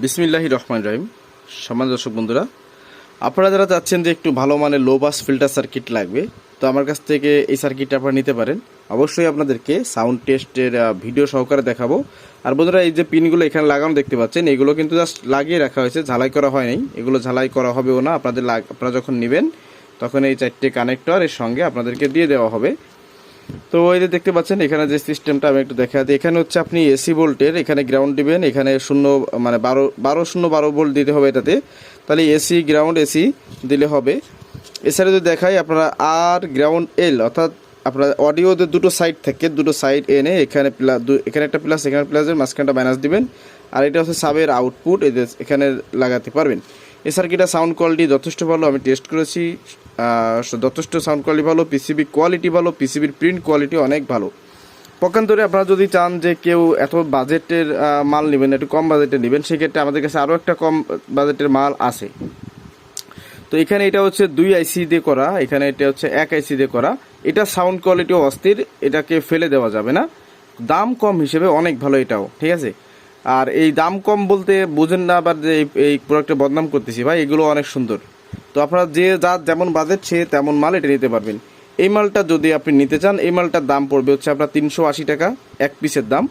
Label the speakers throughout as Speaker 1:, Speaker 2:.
Speaker 1: বিসমিল্লাহি রহমান রহিম। সমাজ দর্শক বন্ধুরা, আপনারা যারা চাচ্ছেন যে একটু ভালো মানের লো বাস ফিল্টার সার্কিট লাগবে, তো আমার কাছ থেকে এই সার্কিটটা আপনারা নিতে পারেন। অবশ্যই আপনাদেরকে সাউন্ড টেস্টের ভিডিও সহকারে দেখাবো। আর বন্ধুরা, এই যে পিনগুলো এখানে লাগানো দেখতে পাচ্ছেন, এগুলো কিন্তু জাস্ট লাগিয়ে রাখা হয়েছে, ঝালাই করা হয়নি এগুলো ঝালাই করা হবেও না, আপনাদের আপনারা যখন নেবেন, তখন এই চারটে কানেক্টর এর সঙ্গে আপনাদেরকে দিয়ে দেওয়া হবে। তো ওই যে দেখতে পাচ্ছেন, এখানে যে সিস্টেমটা আমি একটু দেখা দিই। এখানে হচ্ছে আপনি এসি ভোল্টের, এখানে গ্রাউন্ড দিবেন, এখানে শূন্য মানে বারো বারো শূন্য বারো ভোল্ট দিতে হবে এটাতে। তাহলে এসি গ্রাউন্ড এসি দিলে হবে। এছাড়া যদি দেখাই, আপনারা আর গ্রাউন্ড এল অর্থাৎ আপনার অডিওতে দুটো সাইড থেকে দুটো সাইড এনে এখানে প্লাস এখানে একটা প্লাস এখানে প্লাসের মাঝখানটা মাইনাস দিবেন। আর এটা হচ্ছে সাবের আউটপুট এদের এখানে লাগাতে পারবেন। এ সার্কিটটা সাউন্ড কোয়ালিটি যথেষ্ট ভালো, আমি টেস্ট করেছি। যথেষ্ট সাউন্ড কোয়ালিটি ভালো পিসিবি কোয়ালিটি ভালো পিসিবির প্রিন্ট কোয়ালিটি অনেক ভালো। পক্ষান্তরে আপনারা যদি চান যে কেউ এত বাজেটের মাল নেবেন, একটু কম বাজেটে নেবেন, সেক্ষেত্রে আমাদের কাছে আরও একটা কম বাজেটের মাল আছে। তো এখানে এটা হচ্ছে দুই আইসি দিয়ে করা, এখানে এটা হচ্ছে এক আইসি দিয়ে করা। এটা সাউন্ড কোয়ালিটিও অস্থির, এটাকে ফেলে দেওয়া যাবে না। দাম কম হিসেবে অনেক ভালো এটাও, ঠিক আছে? আর এই দাম কম বলতে বুঝেন না, আবার যে এই- প্রোডাক্টের বদনাম করতেছি ভাই, এগুলো অনেক সুন্দর। তো আপনারা যে যার যেমন বাজেট, সে তেমন মাল এটা নিতে পারবেন। এই মালটা যদি আপনি নিতে চান, এই মালটার দাম পড়বে হচ্ছে আপনার তিনশো আশি টাকা, এক পিসের দাম।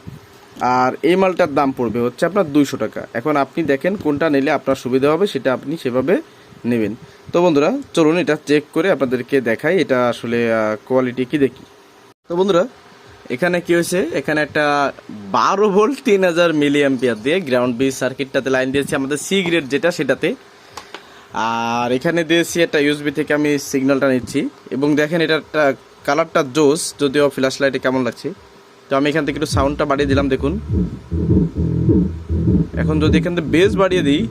Speaker 1: আর এই মালটার দাম পড়বে হচ্ছে আপনার দুইশো টাকা। এখন আপনি দেখেন কোনটা নিলে আপনার সুবিধা হবে, সেটা আপনি সেভাবে নেবেন। তো বন্ধুরা, চলুন এটা চেক করে আপনাদেরকে দেখাই এটা আসলে কোয়ালিটি কি দেখি। তো বন্ধুরা, এখানে কি হয়েছে? এখানে একটা বারো ভোল্ট তিন হাজার মিলি অ্যাম্পিয়ার দিয়ে গ্রাউন্ড বিস সার্কিটটাতে লাইন দিয়েছি আমাদের সি গ্রেড যেটা, সেটাতে। আর এখানে দিয়েছি একটা ইউএসবি থেকে আমি সিগন্যালটা নিচ্ছি। এবং দেখেন এটা একটা কালারটা জোস, যদিও ফ্ল্যাশ লাইটে কেমন লাগছে। তো আমি এখান থেকে একটু সাউন্ডটা বাড়িয়ে দিলাম, দেখুন। এখন যদি এখান থেকে বেস বাড়িয়ে দিই,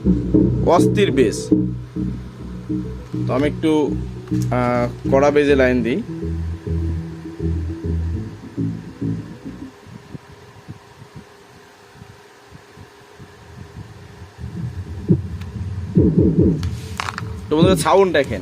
Speaker 1: অস্থির বেস তো আমি একটু কড়া বেজে লাইন দিই। তো বন্ধুরা সাউন্ড দেখেন।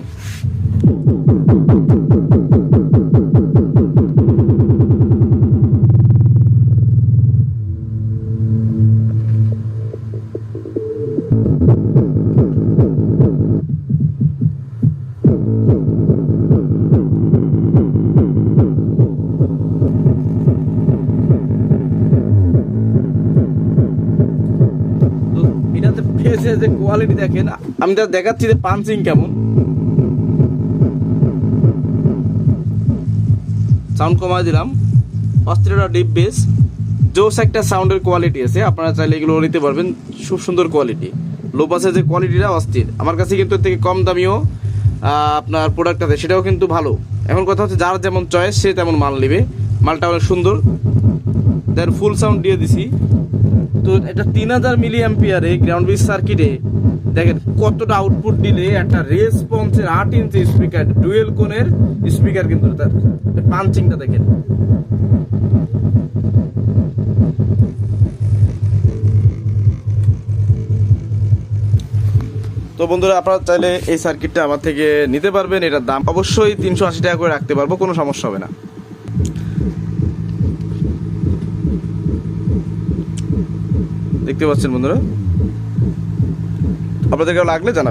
Speaker 1: ফেসে যে কোয়ালিটি দেখেন, আমি তো দেখাচ্ছি যে পাঞ্চিং কেমন। সাউন্ড কমায় দিলাম। অস্ট্রেলিয়া ডিপ বেস জোস একটা সাউন্ডের কোয়ালিটি আছে, আপনারা চাইলে এগুলো নিতে পারবেন। খুব সুন্দর কোয়ালিটি লো পাসের যে কোয়ালিটিটা অস্থির। আমার কাছে কিন্তু এর থেকে কম দামিও আপনার প্রোডাক্ট আছে, সেটাও কিন্তু ভালো। এখন কথা হচ্ছে যার যেমন চয়েস সে তেমন মাল নেবে। মালটা অনেক সুন্দর। দেন ফুল সাউন্ড দিয়ে দিছি। তো এটা তিন হাজার মিলি অ্যাম্পিয়ারে গ্রাউন্ড বিস সার্কিটে দেখেন কতটা আউটপুট দিলে একটা রেসপন্সের আট ইঞ্চি স্পিকার ডুয়েল কোনের স্পিকার কিন্তু তার পাঞ্চিংটা দেখেন। তো বন্ধুরা, আপনারা চাইলে এই সার্কিটটা আমার থেকে নিতে পারবেন, এটার দাম অবশ্যই তিনশো আশি টাকা করে রাখতে পারব, কোনো সমস্যা হবে না। দেখতে পাচ্ছেন বন্ধুরা। আপনাদের কেউ লাগলে জানাবেন।